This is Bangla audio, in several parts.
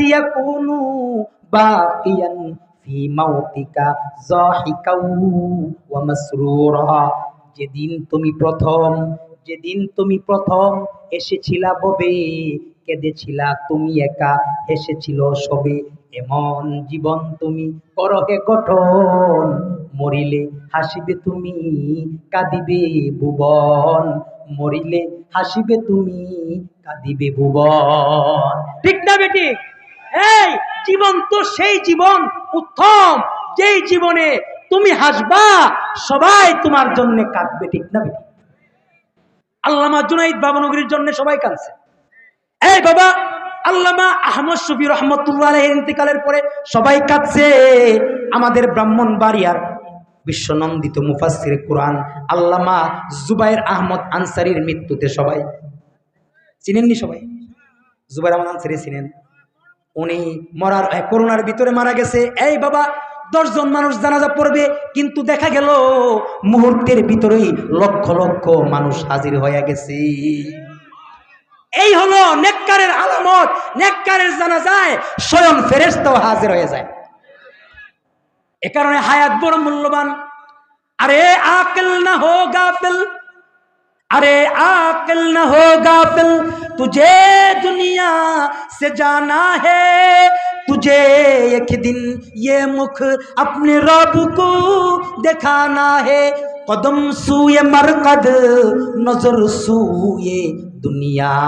ইয়াকুনু বাকিয়ান ফি মাউতিকা যাহিকাউ ওয়া যেদিন তুমি প্রথম, যেদিন তুমি প্রথম এসেছিলা ববে, কেঁদেছিলা তুমি একা, হেসেছিল সবে। এমন জীবন তুমি করহে গঠন মরিলে হাসিবে তুমি, কাঁদিবে ভুবন। মরিলে হাসিবে তুমি, কাঁদিবে ভুবন। ঠিক না বেটি? এই জীবন তো সেই জীবন, উত্তম। যেই জীবনে তুমি হাসবা, সবাই তোমার জন্য কাঁদবে, ঠিক না আল্লামা জুনাইদ বাবনগরীর জন্য সবাই কাঁদছে। এই বাবা, আল্লামা আহমদ শফি রহমতুল্লাহ ইন্তেকালের পরে সবাই কাঁদছে। আমাদের ব্রাহ্মণ বাড়িয়ার বিশ্বনন্দিত মুফাসির কোরআন, আল্লামা জুবাইর আহমদ আনসারির মৃত্যুতে সবাই। চিনেননি সবাই? জুবাইর আহমদ আনসারি চিনেন। উনি মরার করোনার ভিতরে মারা গেছে। এই বাবা, দশজন মানুষ জানাজা পড়বে, কিন্তু দেখা গেল, মুহূর্তের ভিতরেই লক্ষ লক্ষ মানুষ হাজির হয়ে গেছে। এই হলো নেককারের আলামত। নেককারের জানাজায় স্বয়ং ফেরেস্তাও হাজির হয়ে যায়। এ কারণে হায়াত বড় মূল্যবান। আরে আকেল না হো গাফেল। আরে আকেল না হো গাফেল। تجھے دنیا سے جانا ہے۔ تجھے ایک دن یہ مکھ اپنے رب کو دکھانا ہے۔ قدم سوئے مرقد، نظر سوئے دنیا۔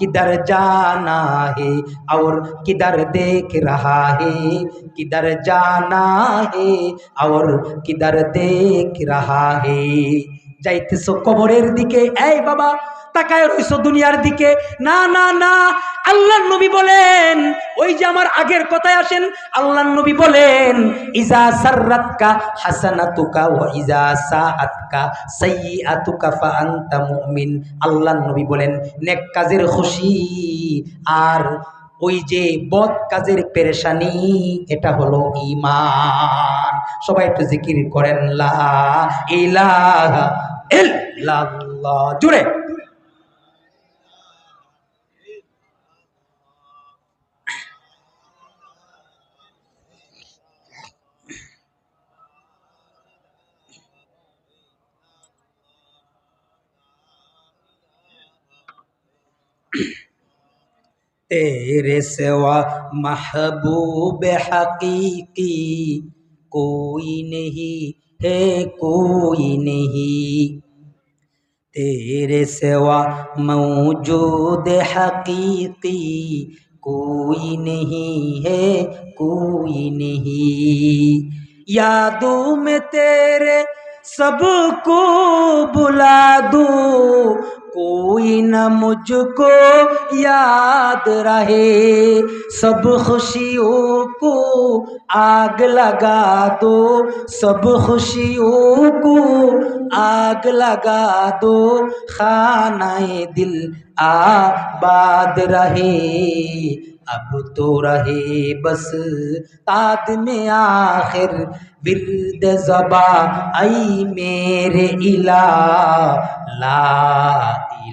کدھر جانا ہے اور کدھر دیکھ رہا ہے۔ کدھر جانا ہے اور کدھر دیکھ رہا ہے۔ যাইতেছ কবরের দিকে اے بابا তাকায় রইছো দুনিয়ার দিকে। না না না আল্লাহ নবী বলেন, ওই যে আমার আগের কথায় আসেন আল্লাহ নবী বলেন, ইজা সাররাতকা হাসানাতুকা ওয়া ইজা সাআতকা সাইয়্যাতুকা ফা মুমিন। আল্লাহ নবী বলেন, নেক কাজের খুশি। আর ওই যে বদ কাজের পেরেশানি, এটা হলো ইমান সবাই একটু জিকির করেন, লা ইলাহা ইল্লাল্লাহ। জুড়ে تیرے سوا محبوب حقیقی کوئی نہیں ہے، کوئی نہیں۔ تیرے سوا موجود حقیقی کوئی نہیں ہے، کوئی نہیں۔ یادوں میں تیرے سب کو بلا دوں کوئی نہ مجھ کو یاد رہے۔ سب خوشیوں کو آگ لگا دو۔ سب خوشیوں کو آگ لگا دو۔ خانہ دل آباد رہے۔ اب تو رہے بس تاد میں آخر۔ برد زبا، ای میرے الہ، لا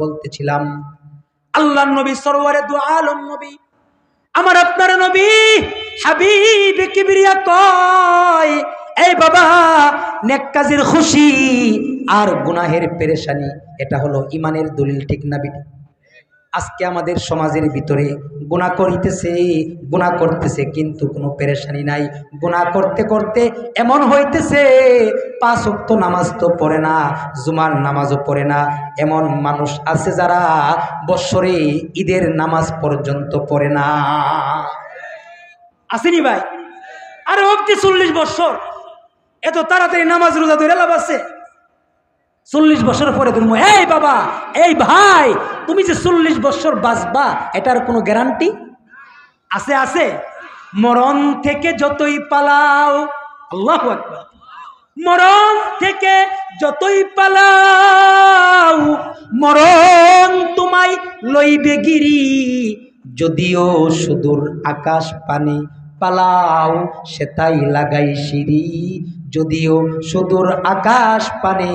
বলতেছিলাম আল্লাহ নবী সরওয়ারে দু আলম নবী, আমার আপনার নবী বাবা, নেক কাজের খুশি আর গুনাহের পেরেশানি। এটা হলো ইমানের দলিল, ঠিক না বিটি আজকে আমাদের সমাজের ভিতরে গুণা করিতেছে গুণা করতেছে কিন্তু কোনো পেরেশানি নাই। গুণা করতে করতে এমন হইতেছে, পাঁচ অক্ত নামাজ তো পড়ে না, জুমার নামাজও পড়ে না। এমন মানুষ আছে যারা বৎসরে ঈদের নামাজ পর্যন্ত পড়ে না। আসেনি ভাই? আরে অব্দি চল্লিশ বৎসর। এত তাড়াতাড়ি নামাজ রোজা ধরে লাভ আছে। চল্লিশ বছর পরে তুমি এই বাবা, এই ভাই, তুমি যে চল্লিশ বছর বাঁচবা, এটার কোনো গ্যারান্টি? আছে আছে। মরণ থেকে যতই পালাও, আল্লাহ মরণ থেকে যতই পালাও, মরণ তোমায় লইবে গিরি। যদিও সুদূর আকাশ পানে পালাও সেটাই লাগাই সিঁড়ি। যদিও সুদূর আকাশ পানে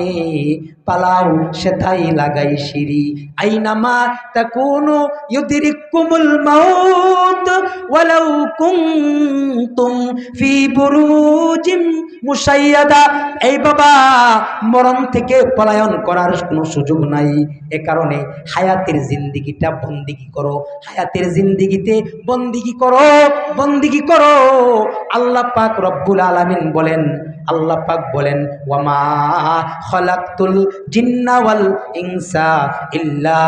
পালাও সেথাই লাগাই সিঁড়ি। আইনামা তাকুনু ইউদরিকুমুল মাউত, ওয়ালাউ কুনতুম ফি বুরুজিম মুসাইয়াদা এই বাবা, মরণ থেকে পলায়ন করার কোনো সুযোগ নাই। এ কারণে হায়াতের জিন্দিগিটা বন্দিগি করো। হায়াতের জিন্দিগিতে বন্দিগি করো বন্দিগি করো। আল্লাহ পাক রব্বুল আলামিন বলেন আল্লাহ পাক বলেন, ওয়ামা খলাকতুল জিন্না ওয়াল ইনসা ইল্লা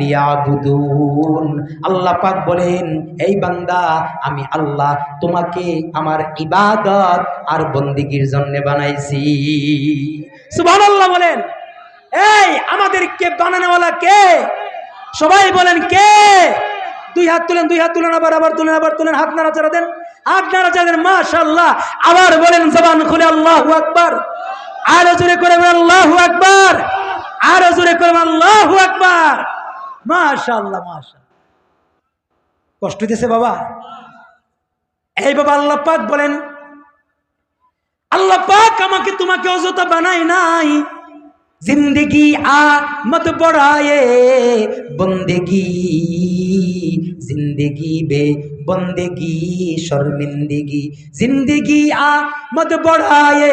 লিয়াবুদুন। আল্লাহ পাক বলেন, এই বান্দা, আমি আল্লাহ তোমাকে আমার ইবাদত আর বন্দিগির জন্য বানাইছি। সুবহানাল্লাহ বলেন, এই আমাদেরকে বানানোওয়ালা কে? সবাই বলেন, কে? দুই হাত তুলেন, দুই হাত তুলেন, আবার আবার তুলেন আবার তুলেন, হাত নাড়াচাড়া দেন। আপনারা যাদের মাশাল্লাহ আবার বলেন জবান খুলে আল্লাহ আকবর। আরও জোরে করে আল্লাহ আকবর। আরও জোরে করে আল্লাহ আকবর। মাশাল্লাহ মাশাল্লাহ কষ্ট দিয়েছে বাবা। এই বাবা আল্লাহ পাক বলেন, আল্লাহ পাক আমাকে তোমাকে অযথা বানাই নাই। জিন্দগি আত মত বড়ায়ে বন্দেগি जिंदगी बे बंदगी शर्मिंदगी जिंदगी आ मत बढ़ाए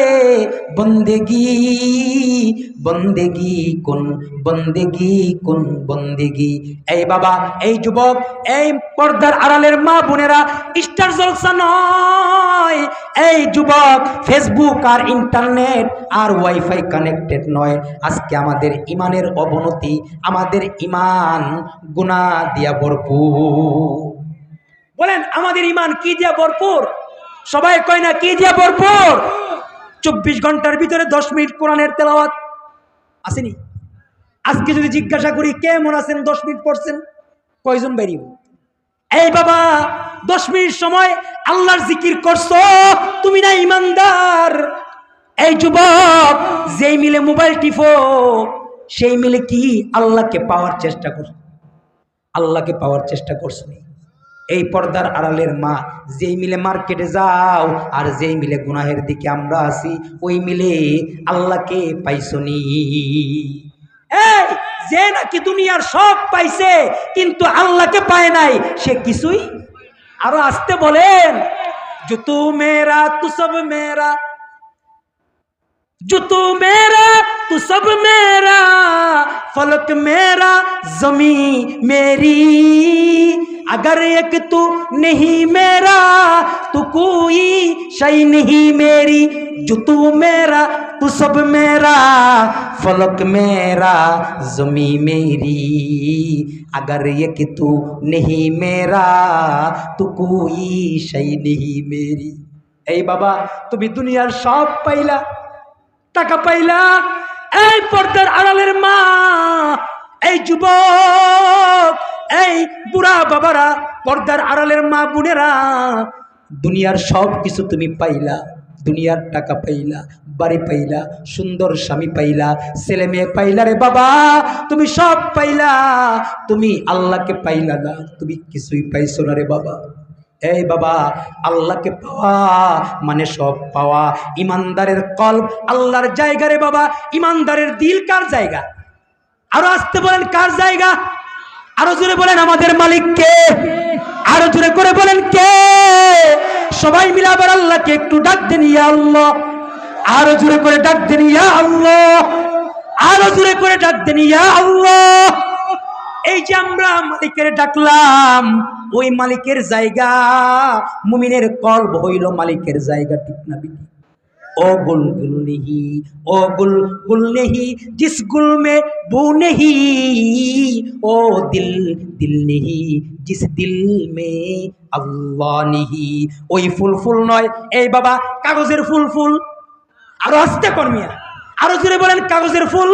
बंदगी बंदगी कुन बंदगी कुन बंदगी এই বাবা এই যুবক এই পর্দার আড়ালের মা বোনেরা স্টার জলসা নয় এই যুবক ফেসবুক আর ইন্টারনেট আর ওয়াইফাই কানেক্টেড নয় আজকে আমাদের ইমানের অবনতি আমাদের ইমান গুণা দিয়া ভরপুর বলেন, আমাদের ইমান কি দিয়া ভরপুর? সবাই কয় না, কি দিয়া ভরপুর? চব্বিশ ঘণ্টার ভিতরে দশ মিনিট কোরআনের তেলাওয়াত। আসেনি? আজকে যদি জিজ্ঞাসা করি, কেমন আছেন, দশ মিনিট পড়ছেন? কয়জন বেরিয়ে এই বাবা, দশ মিনিট সময় আল্লাহর জিকির করছ, তুমি না ইমানদার এই যুবক, যেই মিলে মোবাইল টিপো, সেই মিলে কি আল্লাহকে পাওয়ার চেষ্টা করছ? আল্লাহকে পাওয়ার চেষ্টা করছ এই পর্দার আড়ালের মা, যেই মিলে মার্কেটে যাও, আর যেই মিলে গুনাহের দিকে আমরা আসি ওই মিলে আল্লাহকে পাইছনি যে নাকি দুনিয়ার সব পাইছে, কিন্তু আল্লাহকে পায় নাই, সে কিছুই আরও আসতে বলেন। যে তু মেরা তু সব মেরা जो तू मेरा तू सब मेरा फलक मेरा जमी मेरी अगर एक तू नहीं मेरा तू कोई शई नहीं मेरी जो तू मेरा तू सब मेरा फलक मेरा जमी मेरी अगर एक तू नहीं मेरा तू कोई शई नहीं मेरी ए बाबा तुम्हें दुनियार सब पाइला টাকা পাইলা, এই পর্দার আড়ালের মা, এই যুবক, এই বুড়া বাবারা, পর্দার আড়ালের মা বোনেরা, দুনিয়ার সব কিছু তুমি পাইলা, দুনিয়ার টাকা পাইলা, বাড়ি পাইলা, সুন্দর স্বামী পাইলা, ছেলে মেয়ে পাইলা রে বাবা, তুমি সব পাইলা, তুমি আল্লাহকে পাইলা না, তুমি কিছুই পাইছো না রে বাবা। এই বাবা, আল্লাহকে পাওয়া মানে সব পাওয়া। ইমানদারের কল্প আল্লাহর জায়গা রে বাবা। ইমানদারের দিল কার জায়গা? আরও আসতে বলেন, কার জায়গা? আরও জোরে বলেন, আমাদের মালিক কে আরও জোরে করে বলেন, কে? সবাই মিলে আবার আল্লাহকে একটু ডাক দেন, ইয়া আল্লাহ। আরও জোরে করে ডাক দেন, ইয়া আল্লাহ। আরও জোরে করে ডাক দেন, ইয়া আল্লাহ। এই যে আমরা মালিকের ডাকলাম ওই মালিকের জায়গা মুমিনের কল্ব হইল মালিকের জায়গা ঠিক না বিটি ओ गुल गुल नहीं ओ गुल गुल नहीं जिस गुल में बू नहीं ओ दिल दिल नहीं जिस दिल में আল্লাহ নিহি ওই ফুল ফুল নয় এই বাবা কাগজের ফুল ফুল আরো আসতে কর্মিয়া আরো জোরে বলেন কাগজের ফুল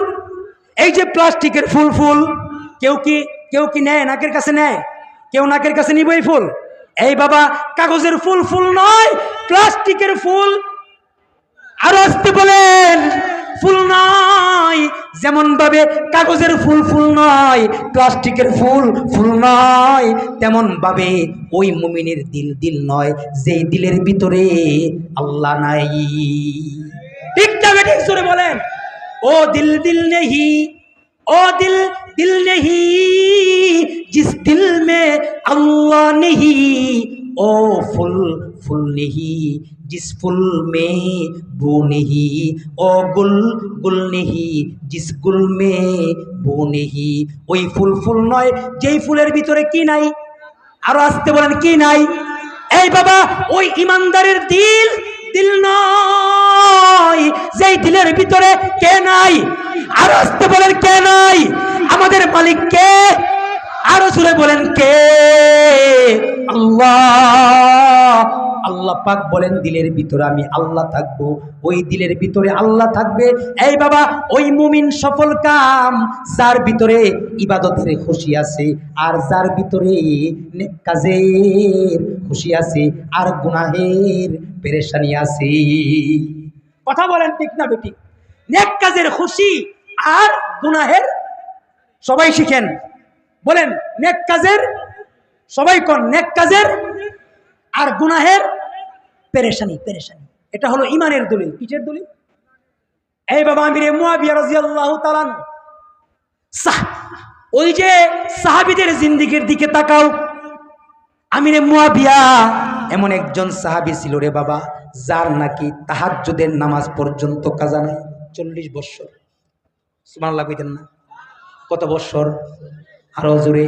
এই যে প্লাস্টিকের ফুল ফুল কেউ কি কেউ কি নেয় নাকের কাছে নেয় কেউ নাকের কাছে নিব এই ফুল? এই বাবা, কাগজের ফুল ফুল নয়, প্লাস্টিকের ফুল। আরও আসতে বলেন, ফুল নয় যেমন ভাবে কাগজের ফুল ফুল নয়, প্লাস্টিকের ফুল ফুল নয় তেমন ভাবে ওই মুমিনের দিল দিল নয়, যেই দিলের ভিতরে আল্লাহ নাই। ঠিক না ঠিক জোরে বলেন, ও দিল দিল নেহি, ও দিল দিল নেহি जिस दिल में अल्लाह नहीं ओ फुल फुल नहीं जिस फुल में बू नहीं ओ गुल गुल नहीं जिस गुल में বু নেহি ওই ফুল ফুল নয় যেই ফুলের ভিতরে কি নাই আরো আসতে বলেন কি নাই এই বাবা ওই ইমানদারের দিল দিল নয় যেই দিলের ভিতরে কে নাই আরো আসতে বলেন কে নাই আমাদের মালিক কে? আরও জুড়ে বলেন কে? আল্লাহ। আল্লাহ পাক বলেন, দিলের ভিতরে আমি আল্লাহ থাকব। ওই দিলের ভিতরে আল্লাহ থাকবে। এই বাবা, ওই মুমিন সফল কাম, যার ভিতরে ইবাদতের খুশি আছে, আর যার ভিতরে কাজের খুশি আছে, আর গুনাহের পেরেশানি আছে। কথা বলেন ঠিক না বেটি নেক কাজের খুশি আর গুনাহের সবাই শিখেন। বলেন, নেক কাজের, সবাই কোন নেক কাজের? আর গুনাহের, পেরেশানি পেরেশানি। এটা হলো ইমানের দলিল। কিসের দলিল? এই বাবা আমিরে মুয়াবিয়া সাহ, ওই যে সাহাবীদের জিন্দিগির দিকে তাকাও। আমিরে মুয়াবিয়া এমন একজন সাহাবি ছিল রে বাবা, যার নাকি তাহাজ্জুদের নামাজ পর্যন্ত কাজা নাই। চল্লিশ বৎসর। সুবহানাল্লাহ কইতেন না। কত বৎসর আরও জোরে।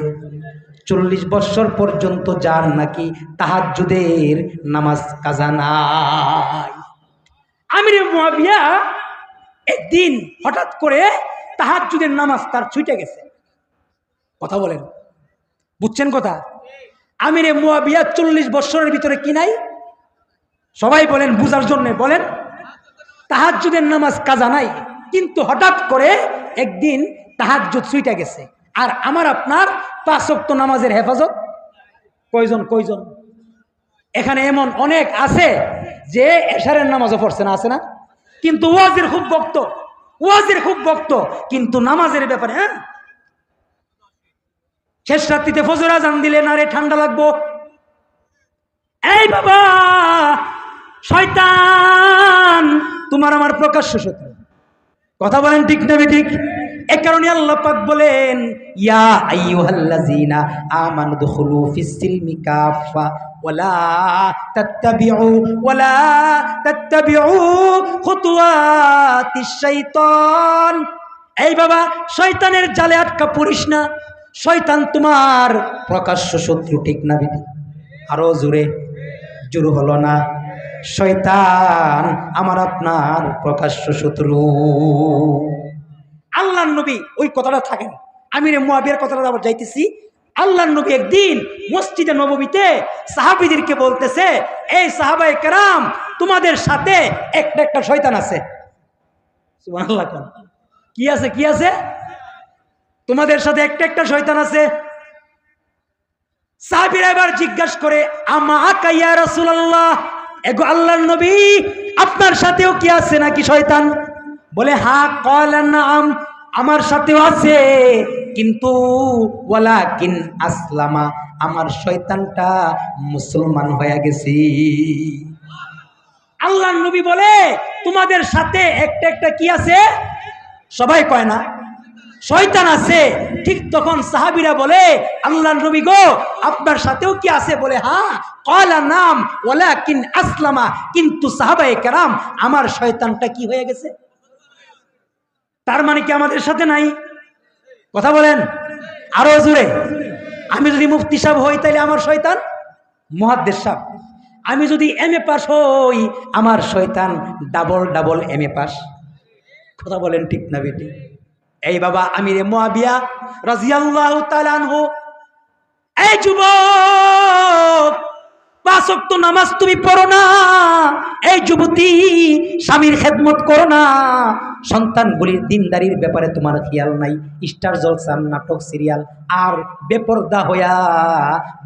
চল্লিশ বৎসর পর্যন্ত যার নাকি তাহাজ্জুদের নামাজ কাজা নাই। আমিরে মুয়াবিয়া একদিন হঠাৎ করে তাহাজ্জুদের নামাজ তার ছুটে গেছে। কথা বলেন। বুঝছেন কথা? আমিরে মুয়াবিয়া চল্লিশ বৎসরের ভিতরে কি নাই? সবাই বলেন, বুঝার জন্য বলেন, তাহাজ্জুদের নামাজ কাজা নাই। কিন্তু হঠাৎ করে একদিন তাহাজ্জুদ ছুইটা গেছে। আর আমার আপনার পাঁচক্ত নামাজের হেফাজত? কয়জন কয়জন? এখানে এমন অনেক আছে যে এশারের নামাজও পড়ছে না, আছে না? কিন্তু ওয়াজের খুব বক্ত ওয়াজের খুব বক্ত কিন্তু নামাজের ব্যাপারে হ্যাঁ? শেষ রাত্রিতে ফজর আজান দিলে না রে, ঠান্ডা লাগবো? এই বাবা, শয়তান, তোমার আমার প্রকাশ্য শত্রু। কথা বলেন ঠিক নেবে ঠিক? এ কারণে আল্লাহ পাক বলেন, ইয়া আইয়ুহাল্লাযীনা আমানু দুখুলু ফিস সিলমি কাফা ওয়ালা তাত্তাবিউ ওয়ালা তাত্তাবিউ খুতুওয়াতিশ শাইতান। এই বাবা, শয়তানের জালে আটকা পড়িস না। শয়তান তোমার প্রকাশ্য শত্রু ঠিক না আরও জোরে, জোর হলো না। শয়তান আমার আপনার প্রকাশ্য শত্রু। আল্লাহ নবী ওই কথাটা থাকেন। আমি রে মুয়াবিয়ার কথাটা আবার যাইতেছি। আল্লাহ নবী একদিন মসজিদে নবমীতে সাহাবিদেরকে বলতেছে, এই সাহাবাই কেরাম, তোমাদের সাথে একটা একটা শয়তান আছে। কোন। কি আছে কি আছে? তোমাদের সাথে একটা একটা শয়তান আছে। সাহাবিরা এবার জিজ্ঞাসা করে, আমা কাইয়া রাসূলুল্লাহ? এগো আল্লাহর নবী, আপনার সাথেও কি আছে নাকি শয়তান? বলে, হা কল নাম আমার সাথেও আছে। কিন্তু, ওয়ালাকিন আসলামা, আমার শয়তানটা মুসলমান হয়ে গেছি। আল্লাহ নবী বলে, তোমাদের সাথে একটা একটা কি আছে? সবাই কয় না? শয়তান আছে, ঠিক তখন সাহাবিরা বলে আল্লাহ নবী গো, আপনার সাথেও কি আছে? বলে হ্যাঁ। কলা নাম ওলা কিন আসলামা। কিন্তু সাহাবাই কেরাম, আমার শয়তানটা কি হয়ে গেছে? তার মানে কি আমাদের সাথে নাই? কথা বলেন। আরও জুড়ে আমি যদি মুফতি সাহেব হই তাহলে আমার শয়তান? মহাদ্দেশ সাহেব। আমি যদি এম এ পাস হই, আমার শয়তান double double M A pass কথা বলেন ঠিক না বেটি? এই বাবা আমিরে মুয়াবিয়া রাজিয়াল্লাহু তাআলা আনহু। এই যুবক ওয়াক্ত নামাজ তুমি পড়ো না। এই যুবতী, স্বামীর খেদমত করো না। সন্তানগুলির দিনদারির ব্যাপারে তোমার খেয়াল নাই। স্টার জলসান নাটক, সিরিয়াল, আর বেপরদা হইয়া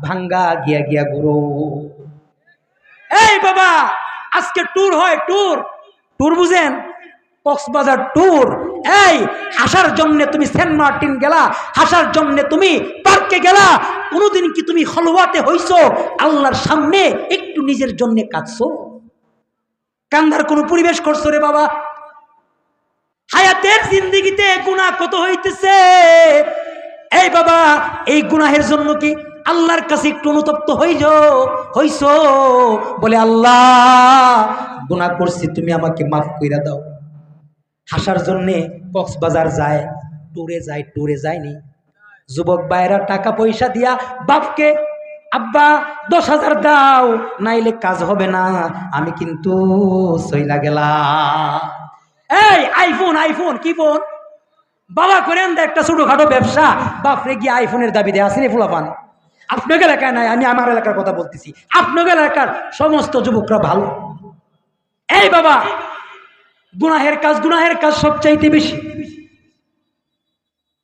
ভাঙ্গা গিয়া গিয়া গুরু এই বাবা, আজকে ট্যুর হয়, ট্যুর। ট্যুর বুঝেন? কক্সবাজার ট্যুর এই, হাসার জন্য তুমি সেন্ট মার্টিন গেলা, হাসার জন্য তুমি পার্কে গেলা। কোনোদিন কি তুমি হলওয়াতে হইছো? আল্লাহর সামনে একটু নিজের জন্য কাঁদছো? কান্দার কোনো পরিবেশ করছ রে বাবা? হায়াতের জিন্দিগিতে গুনাহ কত হইতেছে? এই বাবা, এই গুনাহের জন্য কি আল্লাহর কাছে একটু অনুতপ্ত হইল হইছ? বলে, আল্লাহ, গুনাহ করছি, তুমি আমাকে মাফ কইরা দাও। হাসার জন্যে কক্সবাজার যায়, ট্যুরে যায়, ট্যুরে যায়নি। যুবক ভাইরা টাকা পয়সা দিয়া বাপকে, আব্বা, দশ হাজার দাও, নাইলে কাজ হবে না, আমি কিন্তু সইলা গেলাম। এই, আইফোন আইফোন, কি ফোন? বাবা করেন দে একটা ছোটখাটো ব্যবসা। বাপরে গিয়ে আইফোনের দাবি দেয় আসেনি ফুলাপান আপনার এলাকায় নাই, আমি আমার এলাকার কথা বলতেছি। আপনার এলাকার সমস্ত যুবকরা ভালো। এই বাবা গুনাহের কাজ গুনাহের কাজ সবচাইতে বেশি।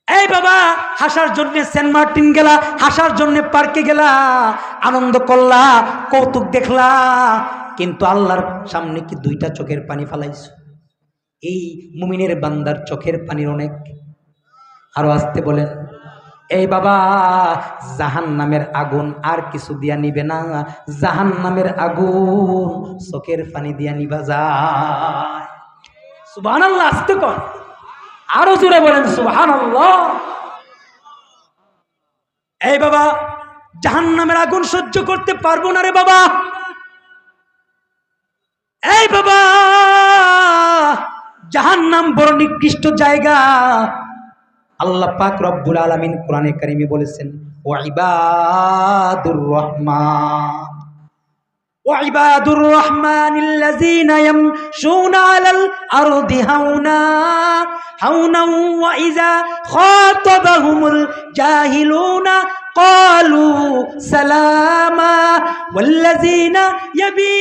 এই বাবা, হাসার জন্য সেন্ট মার্টিন গেলা, হাসার জন্য পার্কে গেলা, আনন্দ করলা, কৌতুক দেখলা, কিন্তু আল্লাহর সামনে কি দুইটা চোখের পানি ফালাইছো? এই মুমিনের বান্দার চোখের পানির অনেক। আরও আসতে বলেন, এই বাবা জাহান নামের আগুন আর কিছু দিয়া নিবে না। জাহান নামের আগুন চোখের পানি দিয়া নিবা যায়। সুবহান আল্লাহ আসতে কর। আরও জোরে বলেন সুবহান এই বাবা জাহান নামের আগুন সহ্য করতে পারব না রে বাবা। এই বাবা জাহান নাম বড় নিকৃষ্ট জায়গা। আল্লাহ পাক রব্বুল আলামিন কোরআনে কারিমে বলেছেন ওয়াইবাদুর রহমান। وعباد الرحمن الذين يمشون على الأرض هونا هونا وإذا خاطبهم الجاهلون قالوا سلاما والذين يبي